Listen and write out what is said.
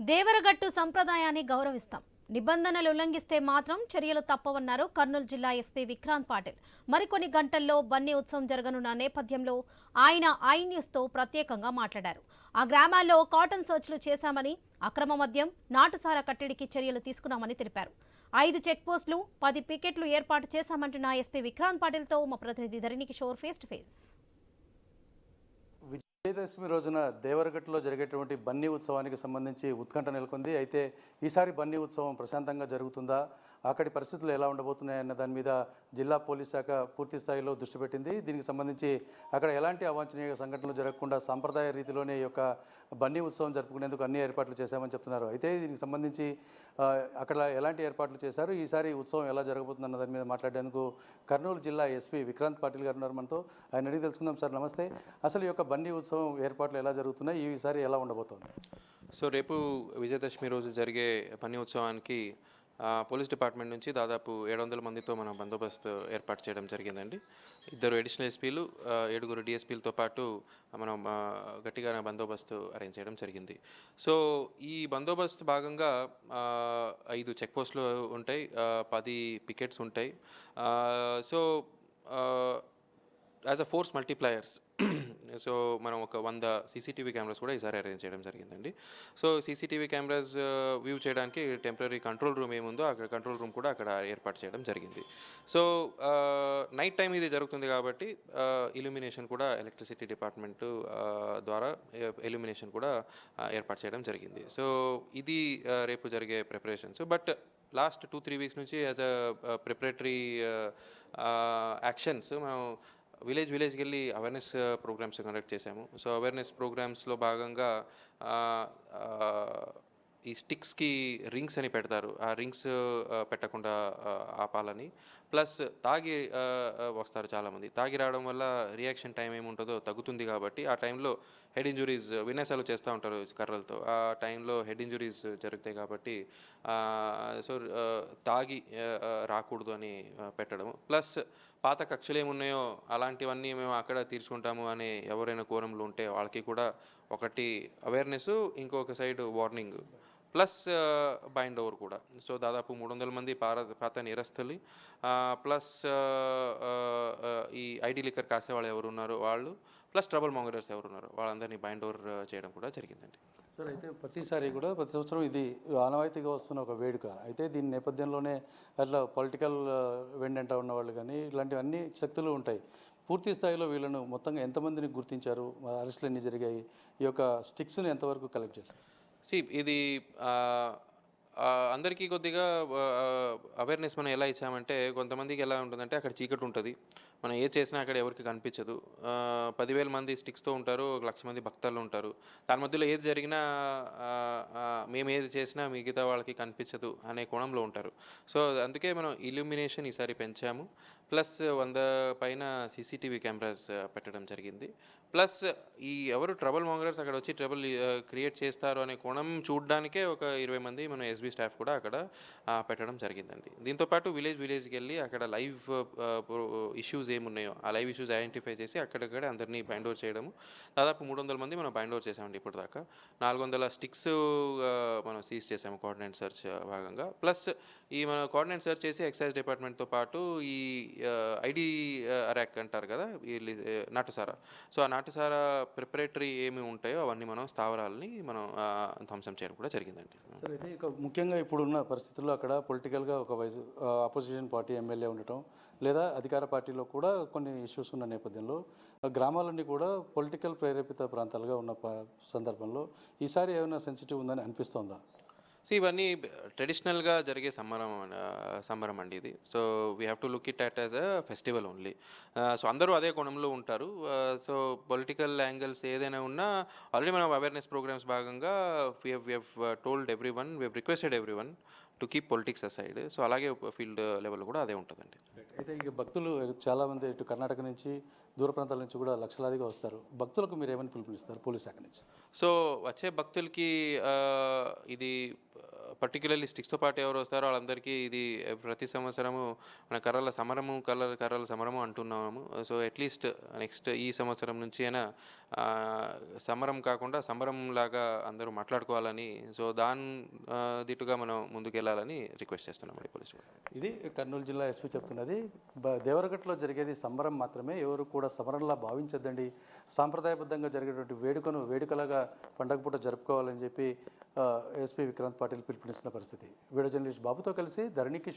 దేవరగట్టు సంప్రదాయాన్ని గౌరవిస్తాం. నిబంధనలు ఉల్లంఘిస్తే మాత్రం చర్యలు తప్పవన్నారు కర్నూలు జిల్లా ఎస్పీ విక్రాంత్ పాటిల్. మరికొన్ని గంటల్లో బన్నీ ఉత్సవం జరగనున్న నేపథ్యంలో ఆయన ఐ న్యూస్తో ప్రత్యేకంగా మాట్లాడారు. ఆ గ్రామాల్లో కాటన్ సర్చ్లు చేశామని అక్రమ మద్యం నాటుసారా కట్టడికి చర్యలు తీసుకున్నామని తెలిపారు. ఐదు చెక్పోస్టులు పది పికెట్లు ఏర్పాటు చేశామంటున్న ఎస్పీ విక్రాంత్ పాటిల్తో మా ప్రతినిధి Dharani Kishore face to face Vijayadashami రోజున దేవరగట్టులో జరిగేటువంటి బన్నీ ఉత్సవానికి సంబంధించి ఉత్కంఠ నెలకొంది. అయితే ఈసారి బన్నీ ఉత్సవం ప్రశాంతంగా జరుగుతుందా? అక్కడి పరిస్థితులు ఎలా ఉండబోతున్నాయన్న దాని మీద జిల్లా పోలీస్ శాఖ పూర్తి స్థాయిలో దృష్టి పెట్టింది. దీనికి సంబంధించి అక్కడ ఎలాంటి అవాంఛనీయ సంఘటనలు జరగకుండా సాంప్రదాయ రీతిలోనే ఈ యొక్క బన్నీ ఉత్సవం జరుపుకునేందుకు అన్ని ఏర్పాట్లు చేశామని చెప్తున్నారు. అయితే దీనికి సంబంధించి అక్కడ ఎలాంటి ఏర్పాట్లు చేశారు? ఈసారి ఉత్సవం ఎలా జరగబోతుందన్న దాని మీద మాట్లాడేందుకు కర్నూలు జిల్లా ఎస్పీ విక్రాంత్ పాటిల్ గారు ఉన్నారు మనతో. ఆయన అడిగి తెలుసుకుందాం సార్. నమస్తే. అసలు ఈ యొక్క బన్నీ ఉత్సవం ఏర్పాట్లు ఎలా జరుగుతున్నాయి? ఈసారి ఎలా ఉండబోతోంది? సో రేపు విజయదశమి రోజు జరిగే పని ఉత్సవానికి పోలీస్ డిపార్ట్మెంట్ నుంచి దాదాపు ఏడు వందల మందితో మనం బందోబస్తు ఏర్పాటు చేయడం జరిగిందండి. ఇద్దరు అడిషనల్ ఎస్పీలు ఏడుగురు డిఎస్పీలతో పాటు మనం గట్టిగా బందోబస్తు అరేంజ్ చేయడం జరిగింది. సో ఈ బందోబస్తు భాగంగా ఐదు చెక్ పోస్టులు ఉంటాయి పది పికెట్స్ ఉంటాయి. So as a force multipliers so మనం ఒక వంద సీసీటీవీ కెమెరాస్ కూడా ఈసారి అరేంజ్ చేయడం జరిగిందండి. సో సీసీటీవీ కెమెరాస్ వ్యూ చేయడానికి టెంపరీ కంట్రోల్ రూమ్ ఏముందో అక్కడ కంట్రోల్ రూమ్ కూడా అక్కడ ఏర్పాటు చేయడం జరిగింది. సో నైట్ టైం ఇది జరుగుతుంది కాబట్టి ఇల్యూమినేషన్ కూడా ఎలక్ట్రిసిటీ డిపార్ట్మెంట్ ద్వారా ఎల్యూమినేషన్ కూడా ఏర్పాటు చేయడం జరిగింది. సో ఇది రేపు జరిగే preparations but last two three weeks నుంచి యాజ్ అ ప్రిపరేటరీ యాక్షన్స్ మనం విలేజ్ విలేజ్కి వెళ్ళి అవేర్నెస్ ప్రోగ్రామ్స్ కండక్ట్ చేశాము. సో అవేర్నెస్ ప్రోగ్రామ్స్లో భాగంగా uh, ఈ స్టిక్స్కి రింగ్స్ అని పెడతారు. ఆ రింగ్స్ పెట్టకుండా ఆ, ఆపాలని. ప్లస్ తాగి వస్తారు చాలామంది. తాగి రావడం వల్ల రియాక్షన్ టైం ఏముంటుందో తగ్గుతుంది కాబట్టి ఆ టైంలో హెడ్ ఇంజురీస్ విన్యాసాలు చేస్తూ ఉంటారు కర్రలతో. ఆ టైంలో హెడ్ ఇంజురీస్ జరుగుతాయి కాబట్టి సో తాగి రాకూడదు అని పెట్టడం ప్లస్ పాత కక్షలు ఏమున్నాయో అలాంటివన్నీ మేము అక్కడ తీర్చుకుంటాము అని ఎవరైనా కోరంలో ఉంటే వాళ్ళకి కూడా ఒకటి అవేర్నెస్ ఇంకొక side warning. Plus bind over కూడా. సో దాదాపు మూడు వందల మంది పార పాత నిరస్తులు ప్లస్ ఈ ఐడి లిక్కర్ కాసే వాళ్ళు ఎవరు ఉన్నారో వాళ్ళు ప్లస్ ట్రబుల్ మాంగరర్స్ ఎవరు ఉన్నారు వాళ్ళందరినీ బైండ్ ఓవర్ చేయడం కూడా జరిగిందండి. సార్ అయితే ప్రతిసారి కూడా ప్రతి సంవత్సరం ఇది ఆనవాయితీగా వస్తున్న ఒక వేడుక. అయితే దీని నేపథ్యంలోనే అట్లా పొలిటికల్ వెండంట ఉన్న వాళ్ళు కానీ ఇలాంటివి అన్ని శక్తులు ఉంటాయి. పూర్తి స్థాయిలో వీళ్ళను మొత్తంగా ఎంతమందిని గుర్తించారు? అరెస్టులు ఎన్ని జరిగాయి. ఈ యొక్క స్టిక్స్ని ఎంతవరకు కలెక్ట్ చేశారు? సి ఇది అందరికీ కొద్దిగా అవేర్నెస్ మనం ఎలా ఇచ్చామంటే కొంతమందికి ఎలా ఉంటుందంటే అక్కడ చీకటి ఉంటుంది. మనం ఏ చేసినా అక్కడ ఎవరికి కనిపించదు. పదివేల మంది స్టిక్స్తో ఉంటారు ఒక లక్ష మంది భక్తాలు ఉంటారు. దాని మధ్యలో ఏది జరిగినా మేము ఏది చేసినా మిగతా వాళ్ళకి కనిపించదు అనే కోణంలో ఉంటారు. సో అందుకే మనం ఇల్యూమినేషన్ ఈసారి పెంచాము. ప్లస్ వంద పైన సీసీటీవీ కెమెరాస్ పెట్టడం జరిగింది. ప్లస్ ఈ ఎవరు ట్రబుల్ మాంగరర్స్ అక్కడ వచ్చి ట్రబుల్ క్రియేట్ చేస్తారు అనే కోణం చూడడానికే ఒక ఇరవై మంది మన ఎస్బీ స్టాఫ్ కూడా అక్కడ పెట్టడం జరిగిందండి. దీంతోపాటు విలేజ్ విలేజ్కి వెళ్ళి అక్కడ లైవ్ ఇష్యూస్ ఏమున్నాయో ఆ లైవ్ ఇష్యూస్ ఐడెంటిఫై చేసి అక్కడక్కడ అందరినీ బైండ్ అవుట్ చేయడము. దాదాపు మూడు వందల మంది మనం బైండ్ అవుట్ చేసామండి ఇప్పటిదాకా. నాలుగు వందల స్టిక్స్ మనం సీజ్ చేసాము కోఆర్డినేట్ సెర్చ్ భాగంగా. ప్లస్ ఈ మన కోఆర్డినేట్ సెర్చ్ చేసి ఎక్సైజ్ డిపార్ట్మెంట్తో పాటు ఈ ఐడి ర్యాక్ అంటారు కదా ఈ నాటుసారా. సో ఆ నాటుసారా ప్రిపరేటరీ ఏమి ఉంటాయో అవన్నీ మనం స్థావరాలని మనం ధ్వంసం చేయడం కూడా జరిగిందండి. అయితే ఇక ముఖ్యంగా ఇప్పుడున్న పరిస్థితుల్లో అక్కడ పొలిటికల్గా ఒక వైజ్ అపోజిషన్ పార్టీ ఎమ్మెల్యే ఉండటం లేదా అధికార పార్టీలో కూడా కొన్ని ఇష్యూస్ ఉన్న నేపథ్యంలో గ్రామాలన్నీ కూడా పొలిటికల్ ప్రేరేపిత ప్రాంతాలుగా ఉన్న సందర్భంలో ఈసారి ఏమైనా సెన్సిటివ్ ఉందని అనిపిస్తోందా? సో ఇవన్నీ ట్రెడిషనల్గా జరిగే సంబరం సంబరం అండి ఇది. So we have to look it at as a festival only so అందరూ అదే కోణంలో ఉంటారు. సో పొలిటికల్ యాంగిల్స్ ఏదైనా ఉన్నా ఆల్రెడీ మనం అవేర్నెస్ ప్రోగ్రామ్స్ భాగంగా we have told everyone we requested everyone to keep politics aside so అలాగే ఫీల్డ్ లెవెల్ కూడా అదే ఉంటుందండి. అయితే ఇక భక్తులు చాలామంది ఇటు కర్ణాటక నుంచి దూర ప్రాంతాల నుంచి కూడా లక్షలాదిగా వస్తారు. భక్తులకు మీరు ఏమని పిలుపునిస్తారు? పోలీస్ శాఖ నుంచి. సో వచ్చే భక్తులకి ఇది పర్టికులర్లీ స్టిక్స్తో పాటు ఎవరు వస్తారో వాళ్ళందరికీ ఇది ప్రతి సంవత్సరము మన కర్రల సమరము కర్రల కర్రల సమరము అంటున్నాము. సో అట్లీస్ట్ నెక్స్ట్ ఈ సంవత్సరం నుంచి అయినా సమరం కాకుండా సమరం లాగా అందరూ మాట్లాడుకోవాలని సో దాని దిటుగా దిట్టుగా మనం ముందుకెళ్ళాలని రిక్వెస్ట్ చేస్తున్నాం పోలీస్ ఇది కర్నూలు జిల్లా ఎస్పీ చెప్తున్నది. దేవరగట్లో జరిగేది సంబరం మాత్రమే ఎవరు కూడా సమరంలా భావించద్దండి. సాంప్రదాయబద్ధంగా జరిగేటువంటి వేడుకను వేడుకలాగా పండగ పూట జరుపుకోవాలని చెప్పి ఎస్పీ విక్రాంత్ పాటిల్ పిలుస్తున్న పరిస్థితి. వీడియో జర్నలిస్ట్ బాబుతో కలిసి ధరణి కిషోర్